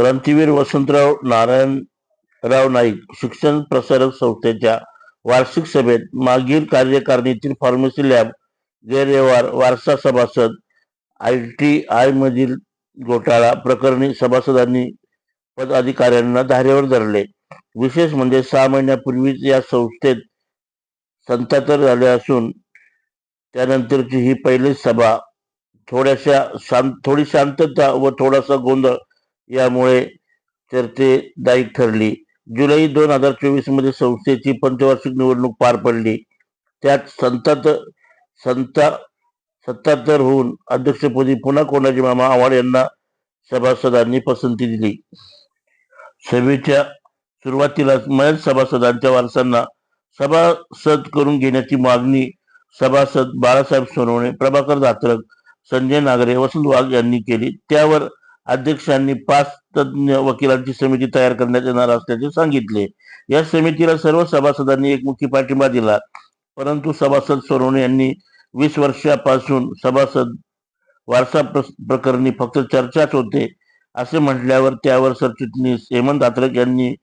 क्रांतीवीर वसंतराव नारायणराव नाईक शिक्षण प्रसारक संस्थेच्या वार्षिक सभेत मागील कार्यकारिणीतील फार्मसी लॅब गैरव्यवहार वारसा सभासद आय टी आय मधील घोटाळा प्रकरणी सभासदांनी पदाधिकाऱ्यांना धारेवर धरले. विशेष म्हणजे सहा महिन्यापूर्वीच या संस्थेत संतातर झाले असून त्यानंतरची ही पहिलीच सभा थोड्याशा शांत थोडी शांतता व थोडासा गोंधळ यामुळे चर्चेदायक ठरली. जुलै दोन हजार चोवीसमध्ये संस्थेची पंचवार्षिक निवडणूक पार पडली. त्यात संतात संता सत्तातर होऊन अध्यक्षपदी पुन्हा कोणाजी मामा आव्हाड यांना सभासदांनी पसंती दिली. सभेच्या सुरुवातीलाच मयत सभासदांच्या वारसांना सभासद करून घेण्याची मागणी सभासद बाळासाहेब सोनवणे प्रभाकर धात्रक संजय नागरे वसंत वाघ यांनी केली. त्यावर अध्यक्षांनी पाच तज्ज्ञ वकिलांची समिती तयार करण्यात येणार असल्याचे सांगितले. या समितीला सर्व सभासदांनी एकमुखी पाठिंबा दिला. परंतु सभासद सोनवणे यांनी वीस वर्षापासून सभासद वारसा प्रकरणी फक्त चर्चाच होते. असे म्हटल्यावर त्यावर सरचिटणीस हेमंत आत्रक यांनी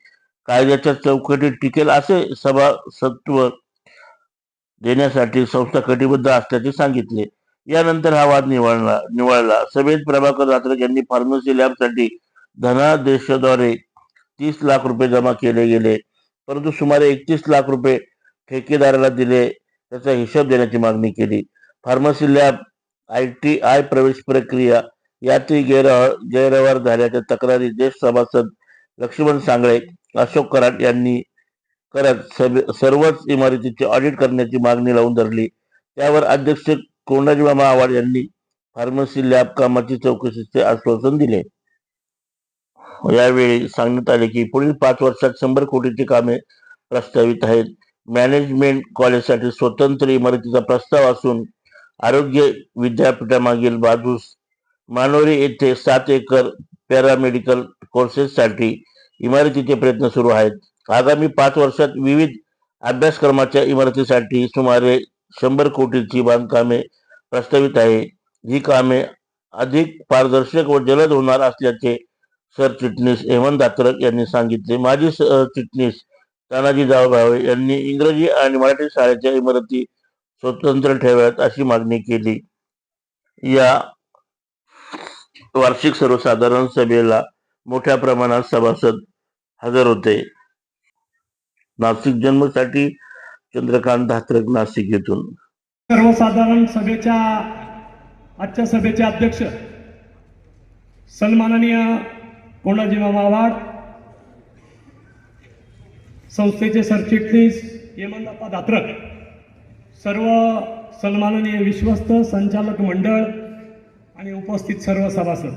कायद्याच्या चौकटीत टिकेल असे सभासत्व देण्यासाठी संस्था कटिबद्ध असल्याचे सांगितले. यानंतर हा वाद निवळला निवळला. सभेत प्रभाकर रात्रक यांनी फार्मसी लॅबसाठी धनादेशाद्वारे तीस लाख रुपये जमा केले गेले. परंतु सुमारे एकतीस लाख रुपये ठेकेदाराला दिले त्याचा हिशोब देण्याची मागणी केली. Pharmacy lab I T I प्रवेश प्रक्रिया यातही गैर गैरव्यवहार झाल्याच्या तक्रारी ज्येष्ठ सभासद लक्ष्मण सांगळे अशोक कराड यांनी करत. सभे सर्वच इमारतीचे ऑडिट करण्याची मागणी लावून धरली. त्यावर अध्यक्ष कोंडाजी मामा आव्हाड यांनी? फार्मसी लॅब कामाची चौकशीचे आश्वासन दिले. यावेळी सांगण्यात आले की पुढील पाच वर्षात शंभर कोटीची कामे प्रस्तावित आहेत. मॅनेजमेंट कॉलेजसाठी स्वतंत्र इमारतीचा प्रस्ताव असून आरोग्य विद्यापीठामागील बाजूस मानोरी येथे सात एकर पॅरामेडिकल कोर्सेससाठी इमारतीचे प्रयत्न सुरू आहेत. आगामी पाच वर्षात विविध अभ्यासक्रमाच्या इमारतीसाठी सुमारे शंभर कोटीची बांधकामे प्रस्तावित आहे. ही कामे अधिक पारदर्शक व जलद होणार असल्याचे सरचिटणीस हेमंत दात्रक यांनी सांगितले. माजी सरचिटणीस तानाजी भावे यांनी इंग्रजी आणि मराठी शाळेच्या इमारती स्वतंत्र ठेवाव्यात अशी मागणी केली. या वार्षिक सर्वसाधारण सभेला मोठ्या प्रमाणात सभासद हजर होते. नाशिक जन्मसाठी चंद्रकांत धात्रक नाशिक येथून. सर्वसाधारण सभेच्या आजच्या सभेचे अध्यक्ष सन्माननीय कोणाजी मावाड संस्थेचे सरचिटणीस हेमंतप्पा दात्रक सर्व सन्माननीय विश्वस्त संचालक मंडळ आणि उपस्थित सर्व सभासद.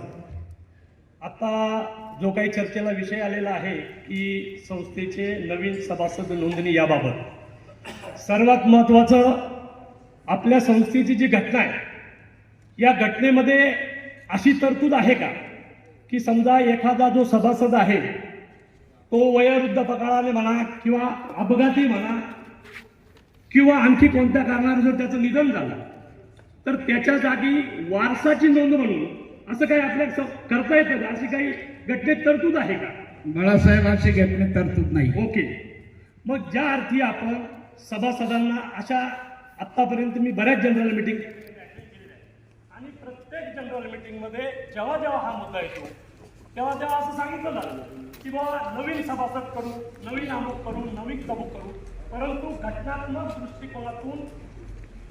आता जो काही चर्चेला विषय आलेला आहे की संस्थेचे नवीन सभासद नोंदणी याबाबत. सर्वात महत्त्वाचं आपल्या संस्थेची जी घटना आहे या घटनेमध्ये अशी तरतूद आहे का? की समजा एखादा जो सभासद आहे तो वयोवृद्ध पकाळाने म्हणा किंवा अपघाती म्हणा किंवा आणखी कोणत्या कारणाने जर त्याचं निधन झालं तर त्याच्या जागी वारसाची नोंद म्हणून असं काही आपल्या करता येतं का? अशी काही घटनेत तरतूद आहे का? बाळासाहेब अशी घटनेत तरतूद नाही. ओके. मग ज्या अर्थी आपण सभासदांना अशा आतापर्यंत मी बऱ्याच जनरल मिटिंग आणि प्रत्येक जनरल मिटिंगमध्ये जेव्हा जेव्हा हा मुद्दा येतो तेव्हा तेव्हा असं सांगितलं जातं की बाबा नवीन सभासद करू नवीन अमुक करू नवीन तमुक करू. परंतु घटनात्मक दृष्टिकोनातून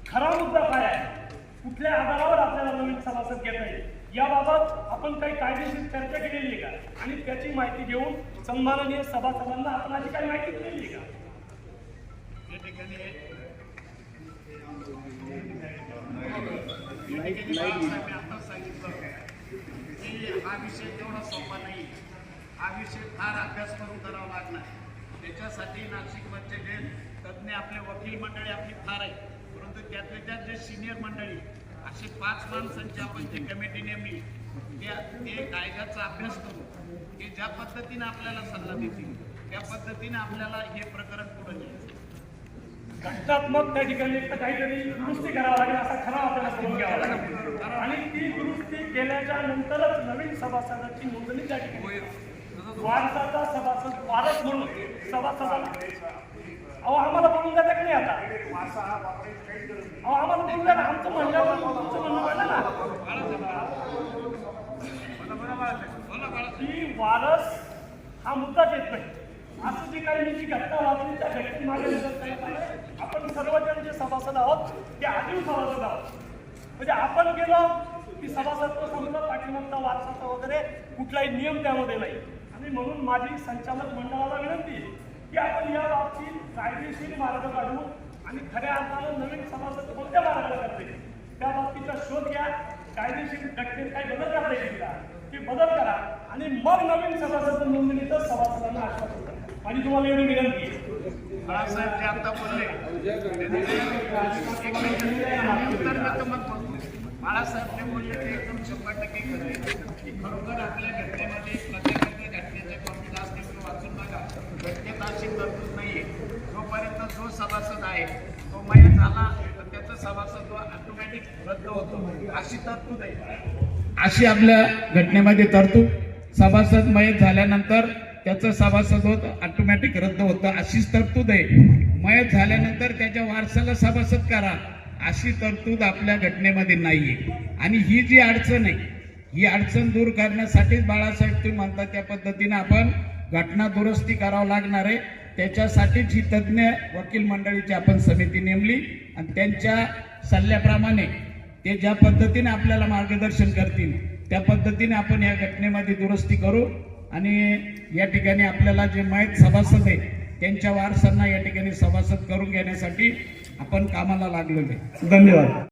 खरा मुद्दा काय आहे? कुठल्या आधारावर आपल्याला नवीन सभासद घेता येईल? याबाबत आपण काही कायदेशीर चर्चा केलेली आहे का? आणि त्याची माहिती घेऊन सन्माननीय सभासदांना आपण अशी काही माहिती दिलेली आहे का? की हा विषय तेवढा सोपा नाही हा विषय फार अभ्यास करून करावा लागणार त्याच्यासाठी नाशिकमधचे जे तज्ज्ञ आपले वकील मंडळी आपली फार आहे परंतु त्यातले त्यात जे सिनियर मंडळी असे पाच माणसांची आपण जे कमिटी नेमली ते कायद्याचा अभ्यास करू ते ज्या पद्धतीने आपल्याला सल्ला देतील. त्या पद्धतीने आपल्याला हे प्रकरण पुढे न्यायचं घटनात्मक त्या ठिकाणी काहीतरी दुरुस्ती करावं लागेल असा खरा आपल्याला करून घ्यावा लागेल. आणि ती दुरुस्ती केल्याच्या नंतरच नवीन सभासदाची नोंदणी त्या ठिकाणी वारसाचा सभासद वारस म्हणून सभासदाला. अहो आम्हाला बोलून जाते का नाही आता. अहो आम्हाला बोलून ना. आमचं म्हणल्यावर तुमचं म्हणणं पडलं ना. की वारस हा मुद्दाच येत नाही. असं जे काही मी जी घटना वाचली त्या घटने मागे आपण सर्वजण जे सभासद आहोत ते आदिम सभासद आहोत. म्हणजे आपण गेलो की सभासदत्व संपलं पाठिंबा वारसाचा वगैरे कुठलाही नियम त्यामध्ये नाही. आणि म्हणून माझी संचालक मंडळाला विनंती आहे की आपण या बाबतीत कायदेशीर मार्ग काढू आणि खऱ्या अर्थानं नवीन सभासद कोणत्या मार्गाला करते त्या बाबतीचा शोध घ्या. कायदेशीर घटनेत काही बदल करता येईल का? ते बदल करा आणि मग नवीन सभासद नोंदणीचं सभासदांना आश्वासन आणि तुम्हाला एवढी विनंती बाळासाहेब आता बोलले बोलले ते एकदम शंभर टक्के खरं आहे. की खरोखर आपल्या घटनेमध्ये प्रत्येकाच्या घटनेचे कॉपी जास्त वाचून बघा. घटनेत अशी तरतूद नाहीये. जोपर्यंत जो सभासद आहे तो मयत झाला तर त्याचा सभासद ऑटोमॅटिक रद्द होतो. अशी तरतूद आहे. अशी आपल्या घटनेमध्ये तरतूद. सभासद मयत झाल्यानंतर त्याचं सभासद होत ऑटोमॅटिक रद्द होतं अशीच तरतूद आहे. मयत झाल्यानंतर त्याच्या वारसाला सभासद करा अशी तरतूद आपल्या घटनेमध्ये नाहीये. आणि ही जी अडचण आहे ही अडचण दूर करण्यासाठीच बाळासाहेब तुम्ही म्हणता त्या पद्धतीने आपण घटना दुरुस्ती करावं लागणार आहे. त्याच्यासाठीच ही तज्ज्ञ वकील मंडळीची आपण समिती नेमली. आणि त्यांच्या सल्ल्याप्रमाणे ते ज्या पद्धतीने आपल्याला मार्गदर्शन करतील त्या पद्धतीने आपण या घटनेमध्ये दुरुस्ती करू. आणि या ठिकाणी आपल्याला जे माहीत सभासद आहे त्यांच्या वारसांना या ठिकाणी सभासद करून घेण्यासाठी आपण कामाला लागलेलो आहे. धन्यवाद.